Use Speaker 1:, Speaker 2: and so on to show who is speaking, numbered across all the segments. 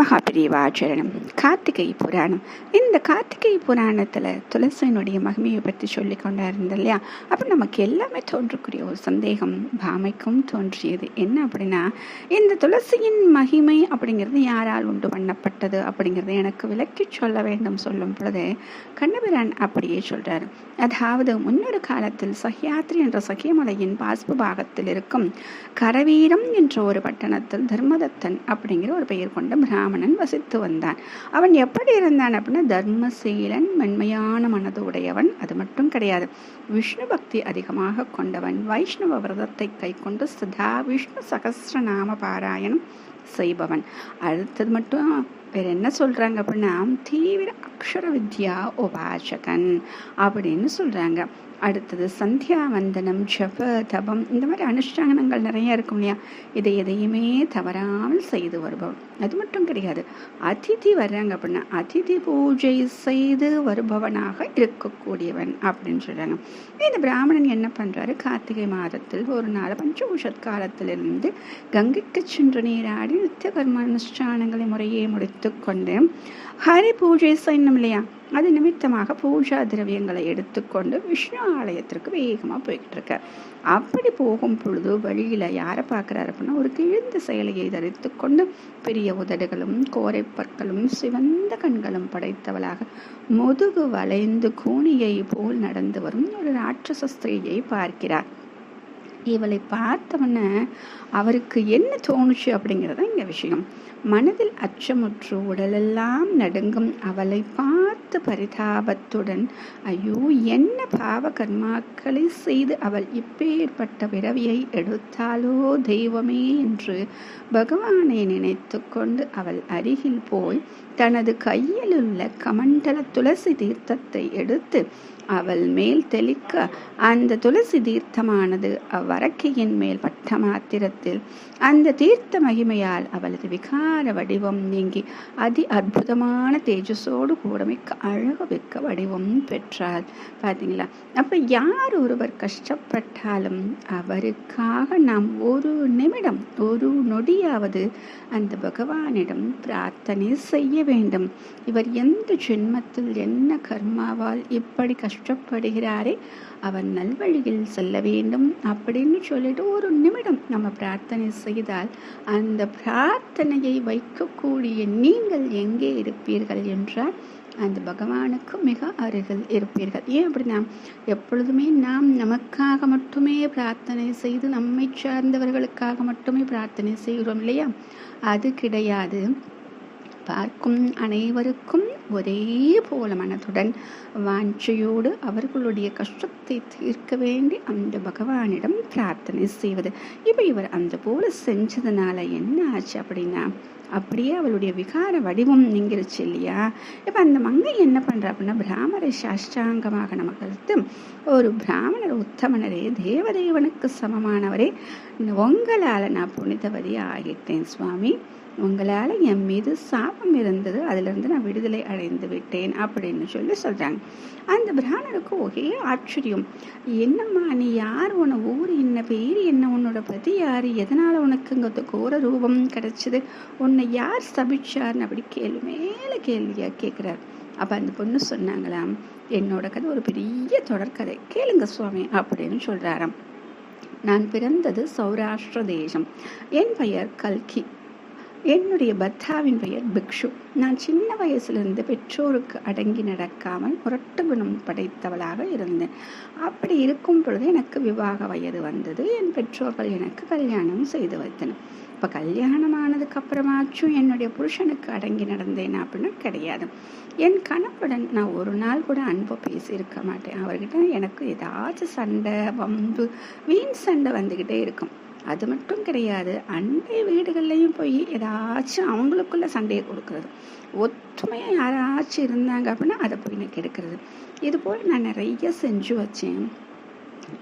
Speaker 1: மகாபிரிவாச்சரணம். கார்த்திகை புராணம். இந்த கார்த்திகை புராணத்தில் துளசியினுடைய மகிமையை பற்றி சொல்லி கொண்டாருந்த இல்லையா? அப்போ நமக்கு எல்லாமே தோன்றக்கூடிய ஒரு சந்தேகம் பாமைக்கும் தோன்றியது. என்ன அப்படின்னா இந்த துளசியின் மகிமை அப்படிங்கிறது யாரால் உண்டு பண்ணப்பட்டது அப்படிங்கிறத எனக்கு விளக்கி சொல்ல வேண்டும் சொல்லும் பொழுது கண்ணபிரான் அப்படியே சொல்கிறார் அதாவது முன்னொரு காலத்தில் சஹ்யாத்ரி என்ற சகியமலையின் பாஸ்பு பாகத்தில் இருக்கும் கரவீரம் என்ற ஒரு பட்டணத்தில் தர்மதத்தன் அப்படிங்கிற ஒரு பெயர் கொண்ட பிராமணன் வசித்து வந்தான். அவன் எப்படி இருந்தான் அப்படின்னா தர்மசீலன் மென்மையான மனது உடையவன் அது மட்டும் கிடையாது. விஷ்ணு பக்தி அதிகமாக கொண்டவன். வைஷ்ணவ விரதத்தை கை கொண்டு சதா விஷ்ணு சகசிரநாம பாராயணம் செய்பவன். அடுத்தது மட்டும் வேற என்ன சொல்றாங்க அப்படின்னா தீவிர அக்ஷர வித்யா உபாசகன் அப்படின்னு சொல்றாங்க. அடுத்தது சந்தியா வந்தனம் ஜப தபம் இந்த மாதிரி அனுஷ்டானங்கள் நிறைய இருக்கும் இல்லையா? இதை எதையுமே தவறாமல் செய்து வருபவன். அது மட்டும் கிடையாது. அதிதி வர்றாங்க அப்படின்னா அதிதி பூஜை செய்து வருபவனாக இருக்கக்கூடியவன் அப்படின்னு சொல்கிறாங்க இந்த பிராமணன் என்ன பண்ணுறாரு கார்த்திகை மாதத்தில் ஒரு நாள் பஞ்சபூஷத் காலத்திலிருந்து கங்கைக்கு சென்று நீராடி நித்திய கர்ம அனுஷ்டானங்களை முறையே முடித்து கொண்டு ஹரி பூஜை செய்யணும் இல்லையா? அது நிமித்தமாக பூஜா திரவியங்களை எடுத்துக்கொண்டு விஷ்ணு ஆலயத்திற்கு வேகமாக போய்கிட்டு இருக்கார் அப்படி போகும் பொழுது வழியில் யாரை பார்க்குறாரு அப்படின்னா ஒரு கிழிந்த செயலையை தரித்து கொண்டு பெரிய உதடுகளும் கோரை பற்களும் சிவந்த கண்களும் படைத்தவளாக முதுகு வளைந்து கூனியை போல் நடந்து வரும் ஒரு ராட்சச ஸ்திரீயை பார்க்கிறார். இவளை பார்த்தவொன்னே அவருக்கு என்ன தோணுச்சு அப்படிங்கிறது இங்கே விஷயம். மனதில் அச்சமுற்று உடலெல்லாம் நடுங்கும் அவளை பார்த்து பரிதாபத்துடன் ஐயோ என்ன பாவ கர்மாக்களை செய்து அவள் இப்பேற்பட்ட பிறவியை எடுத்தாலோ தெய்வமே என்று பகவானை நினைத்து கொண்டு அவள் அருகில் போய் தனது கையில் உள்ள கமண்டல துளசி தீர்த்தத்தை எடுத்து அவள் மேல் தெளிக்க அந்த துளசி தீர்த்தமானது அவ்வரக்கையின் மேல் பட்ட மாத்திரத்தில் அந்த தீர்த்த மகிமையால் அவளது விகார வடிவம் நீங்கி அதி அற்புதமான தேஜஸோடு கூட மிக்க அழகு மிக்க வடிவம் பெற்றாள். பார்த்தீங்களா அப்போ யார் ஒருவர் கஷ்டப்பட்டாலும் அவருக்காக நாம் ஒரு நிமிடம் ஒரு நொடியாவது அந்த பகவானிடம் பிரார்த்தனை செய்ய வேண்டும். இவர் எந்த ஜென்மத்தில் என்ன கர்மாவால் இப்படி கஷ்டப்படுகிறாரே அவர் நல்வழியில் செல்ல வேண்டும் அப்படின்னு சொல்லிட்டு ஒரு நிமிடம் நம்ம பிரார்த்தனை செய்தால் அந்த பிரார்த்தனையை வைக்கக்கூடிய நீங்கள் எங்கே இருப்பீர்கள் என்றால் அந்த பகவானுக்கு மிக அருகில் இருப்பீர்கள். ஏன் அப்படின்னா எப்பொழுதுமே நாம் நமக்காக மட்டுமே பிரார்த்தனை செய்து நம்மை சார்ந்தவர்களுக்காக மட்டுமே பிரார்த்தனை செய்கிறோம் இல்லையா? அது கிடையாது. பார்க்கும் அனைவருக்கும் ஒரே போல மனதுடன் வாஞ்சையோடு அவர்களுடைய கஷ்டத்தை தீர்க்க வேண்டி அந்த பகவானிடம் பிரார்த்தனை செய்வது. இப்போ இவர் அந்த போல செஞ்சதுனால என்ன ஆச்சு அப்படின்னா அப்படியே அவளுடைய விகார வடிவம் நீங்கிருச்சு இல்லையா? இப்போ அந்த மங்கை என்ன பண்ணுறா அப்படின்னா பிராமரை சாஷ்டாங்கமாக நமக்கு ஒரு பிராமணர் உத்தமனரே தேவதேவனுக்கு சமமானவரே உங்களால் நான் புனிதவதி ஆகிட்டேன் சுவாமி. உங்களால் என் மீது சாபம் இருந்தது அதிலிருந்து நான் விடுதலை அடைந்து விட்டேன் அப்படின்னு சொல்லி சொல்கிறாங்க அந்த பிராமணருக்கு ஒரே ஆச்சரியம். என்னம்மா நீ யார்? உன ஊர் என்ன? பேர் என்ன? உன்னோட பதி யார்? எதனால் உனக்கு இங்கே கோர ரூபம் கிடச்சிது? உன்னை யார் சபிச்சார்னு அப்படி கேள்வி மேலே கேள்வியாக கேட்குறாரு அப்போ அந்த பொண்ணு சொன்னாங்களாம் என்னோட கதை ஒரு பெரிய தொடர்கதை. கேளுங்க சுவாமி அப்படின்னு சொல்கிறாராம் நான் பிறந்தது சௌராஷ்டிர தேசம். என் பெயர் கல்கி. என்னுடைய பர்த்தாவின் பெயர் பிக்ஷு. நான் சின்ன வயசுலேருந்து பெற்றோருக்கு அடங்கி நடக்காமல் முரட்டு குணம் படைத்தவளாக இருந்தேன். அப்படி இருக்கும் பொழுது எனக்கு விவாக வயது வந்தது. என் பெற்றோர்கள் எனக்கு கல்யாணம் செய்து வைத்தனர். இப்போ கல்யாணம் ஆனதுக்கப்புறமாச்சும் என்னுடைய புருஷனுக்கு அடங்கி நடந்தேன் அப்படின்னு கிடையாது. என் கணவருடன் நான் ஒரு நாள் கூட அன்பை பேசியிருக்க மாட்டேன். அவர்கிட்ட எனக்கு ஏதாச்சும் சண்டை வம்பு வீண் சண்டை வந்துக்கிட்டே இருக்கும். அது மட்டும் கிடையாது அண்டை வீடுகள்லையும் போய் ஏதாச்சும் அவங்களுக்குள்ள சண்டையை கொடுக்கறது. ஒற்றுமையாக யாராச்சும் இருந்தாங்க அப்படின்னா அதை போய் நான் கெடுக்கிறது. இது போல் நான் நிறைய செஞ்சு வச்சேன்.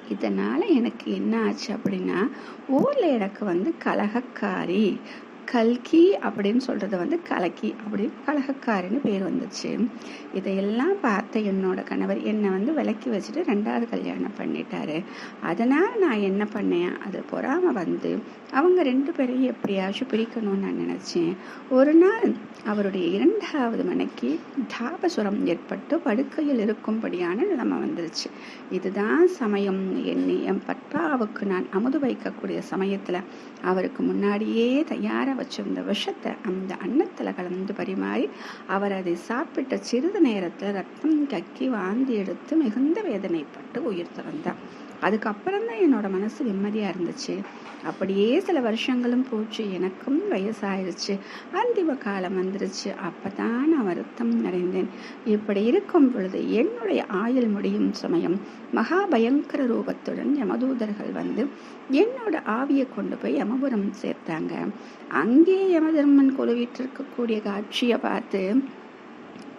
Speaker 1: இதனால் எனக்கு என்ன ஆச்சு அப்படின்னா ஊரில் எனக்கு வந்து கலகக்காரி கல்கி அப்படின்னு சொல்கிறது வந்து கலக்கி அப்படின்னு கலகக்காரின்னு பேர் வந்துச்சு. இதையெல்லாம் பார்த்த என்னோட கணவர் என்னை வந்து விலக்கி வச்சுட்டு ரெண்டாவது கல்யாணம் பண்ணிட்டாரு. அதனால் நான் என்ன பண்ணேன்? அது பொறாமல் வந்து அவங்க ரெண்டு பேரையும் எப்படியாச்சும் பிரிக்கணும்னு நான் நினச்சேன். ஒரு நாள் அவருடைய இரண்டாவது மனைக்கு தாபசுரம் ஏற்பட்டு படுக்கையில் இருக்கும்படியான நிலைமை வந்துருச்சு. இதுதான் சமயம். எண்ணி என் பட்பாவுக்கு நான் அமுது வைக்கக்கூடிய சமயத்தில் அவருக்கு முன்னாடியே தயாராக வச்சிருந்த விஷத்தை அந்த அன்னத்தில் கலந்து பரிமாறி அவர் அதை சாப்பிட்ட சிறிது நேரத்தில் ரத்தம் கக்கி வாந்தி எடுத்து மிகுந்த வேதனைப்பட்டு உயிர் திறந்தார். அதுக்கப்புறம் தான் என்னோட மனசு நிம்மதியாக இருந்துச்சு. அப்படியே சில வருஷங்களும் போச்சு. எனக்கும் வயசாயிருச்சு. அந்திம காலம் வந்துருச்சு. அப்போ தான் நான் வருத்தம் அடைந்தேன் இப்படி இருக்கும் பொழுது என்னுடைய ஆயுள் முடியும் சமயம் மகா பயங்கர ரூபத்துடன் யமதூதர்கள் வந்து என்னோட ஆவியை கொண்டு போய் யமபுரம் சேர்த்தாங்க. அங்கே யமதர்மன் கொலுவிட்டிருக்கக்கூடிய காட்சியை பார்த்து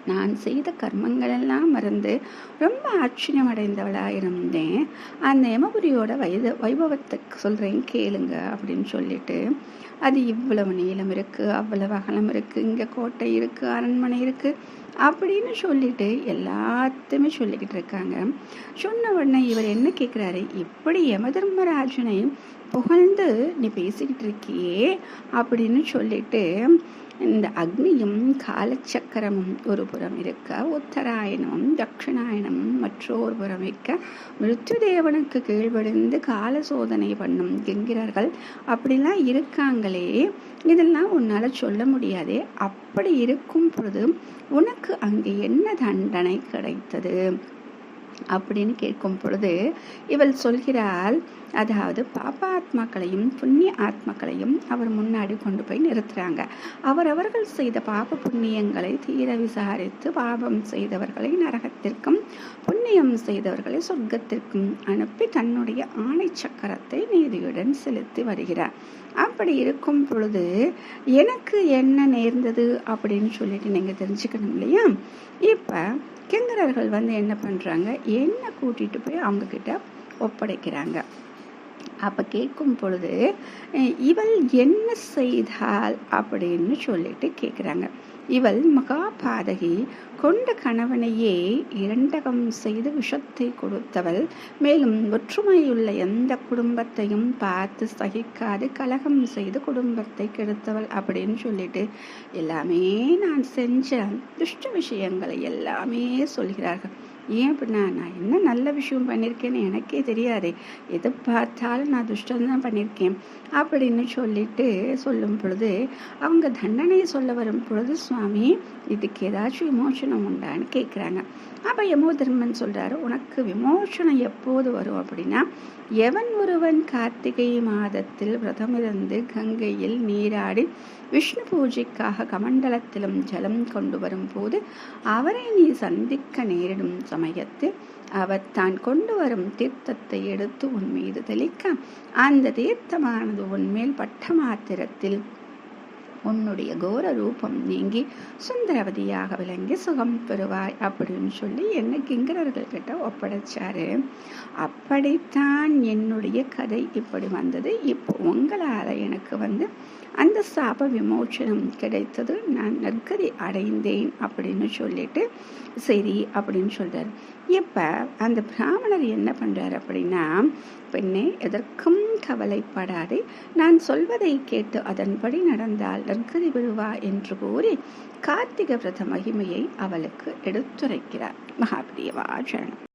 Speaker 1: நான் செய்த கர்மங்களெல்லாம் மறந்து ரொம்ப ஆச்சரியம் அடைந்தவளாக இருந்தேன் அந்த யமபுரியோட வயது வைபவத்தை சொல்கிறேன் கேளுங்க அப்படின்னு சொல்லிட்டு அது இவ்வளவு நீளம் இருக்குது அவ்வளவு அகலம் இருக்குது இங்கே கோட்டை இருக்குது அரண்மனை இருக்குது அப்படின்னு சொல்லிட்டு எல்லாத்தையுமே சொல்லிக்கிட்டு இருக்காங்க. சொன்ன உடனே இவர் என்ன கேட்குறாரு இப்படி யமதர்மராஜனை புகழ்ந்து நீ பேசிக்கிட்டு இருக்கியே அப்படின்னு சொல்லிட்டு இந்த அக்னியும் காலச்சக்கரமும் ஒரு புறம் இருக்க உத்தராயணமும் தட்சிணாயணமும் மற்றொரு புறம் இருக்க மிருத்யுதேவனுக்கு கீழ்வடிந்து கால சோதனை பண்ணும் என்கிறார்கள். அப்படிலாம் இருக்காங்களே. இதெல்லாம் உன்னால் சொல்ல முடியாதே. அப்படி இருக்கும் பொழுது உனக்கு அங்கே என்ன தண்டனை கிடைத்தது? அப்படின்னு கேட்கும் பொழுது இவள் சொல்கிறாள் அதாவது பாப்பாத்மாக்களையும் புண்ணிய ஆத்மாக்களையும் அவர் முன்னாடி கொண்டு போய் நிறுத்துறாங்க. அவரவர்கள் செய்த பாப புண்ணியங்களை தீர விசாரித்து பாபம் செய்தவர்களை நரகத்திற்கும் புண்ணியம் செய்தவர்களை சொர்க்கத்திற்கும் அனுப்பி தன்னுடைய ஆணை சக்கரத்தை நீதியுடன் செலுத்தி வருகிறார். அப்படி இருக்கும் பொழுது எனக்கு என்ன நேர்ந்தது? அப்படின்னு சொல்லிட்டு நீங்கள் தெரிஞ்சுக்கணும் இல்லையா? இப்போ கிங்கரர்கள் வந்து என்ன பண்ணுறாங்க என்ன கூட்டிகிட்டு போய் அவங்கக்கிட்ட ஒப்படைக்கிறாங்க? அப்போ கேட்கும் பொழுது இவள் என்ன செய்தாள்? அப்படின்னு சொல்லிட்டு கேட்குறாங்க இவள் மகாபாதகி கொண்ட கணவனையே இரண்டகம் செய்து விஷத்தை கொடுத்தவள் மேலும் ஒற்றுமையுள்ள எந்த குடும்பத்தையும் பார்த்து சகிக்காது கலகம் செய்து குடும்பத்தை கெடுத்தவள் அப்படின்னு சொல்லிட்டு எல்லாமே நான் செஞ்ச துஷ்ட விஷயங்களை எல்லாமே சொல்கிறார்கள். ஏன் அப்படின்னா நான் என்ன நல்ல விஷயம் பண்ணியிருக்கேன்னு எனக்கே தெரியாது. எது பார்த்தாலும் நான் துஷ்டம் தான் பண்ணியிருக்கேன் அப்படின்னு சொல்லிட்டு சொல்லும் பொழுது அவங்க தண்டனையை சொல்ல வரும் பொழுது சுவாமி இதுக்கு ஏதாச்சும் விமோசனம் உண்டான்னு கேட்குறாங்க அப்போ யமோ தர்மன் சொல்கிறாரு உனக்கு விமோசனம் எப்போது வரும் அப்படின்னா எவன் ஒருவன் கார்த்திகை மாதத்தில் விரதமிருந்து கங்கையில் நீராடி விஷ்ணு பூஜைக்காக கமண்டலத்திலும் ஜலம் கொண்டு வரும் போது அவரை நீ சந்திக்க நேரிடும் சமயத்தில் அவர் தான் கொண்டு வரும் தீர்த்தத்தை எடுத்து உன் மீது தெளிக்க அந்த தீர்த்தமானது உன்மேல் பட்ட மாத்திரத்தில் உன்னுடைய கோர ரூபம் நீங்கி சுந்தரவதியாக விளங்கி சுகம் பெறுவாய் அப்படின்னு சொல்லி என்ன கிங்கரர்கள் கிட்ட ஒப்படைச்சாரு. அப்படித்தான் என்னுடைய கதை இப்படி வந்தது. இப்போ உங்களால் எனக்கு வந்து அந்த சாப விமோச்சனம் கிடைத்தது. நான் நற்கதி அடைந்தேன் அப்படின்னு சொல்லிட்டு சரி அப்படின்னு சொல்கிறார் இப்போ அந்த பிராமணர் என்ன பண்ணுறார் அப்படின்னா பெண்ணே எதற்கும் கவலைப்படாதே. நான் சொல்வதை கேட்டு அதன்படி நடந்தால் நற்கதி விழுவா என்று கூறி கார்த்திக விரத மகிமையை அவளுக்கு எடுத்துரைக்கிறார். மகாபிரியவா சரணம்.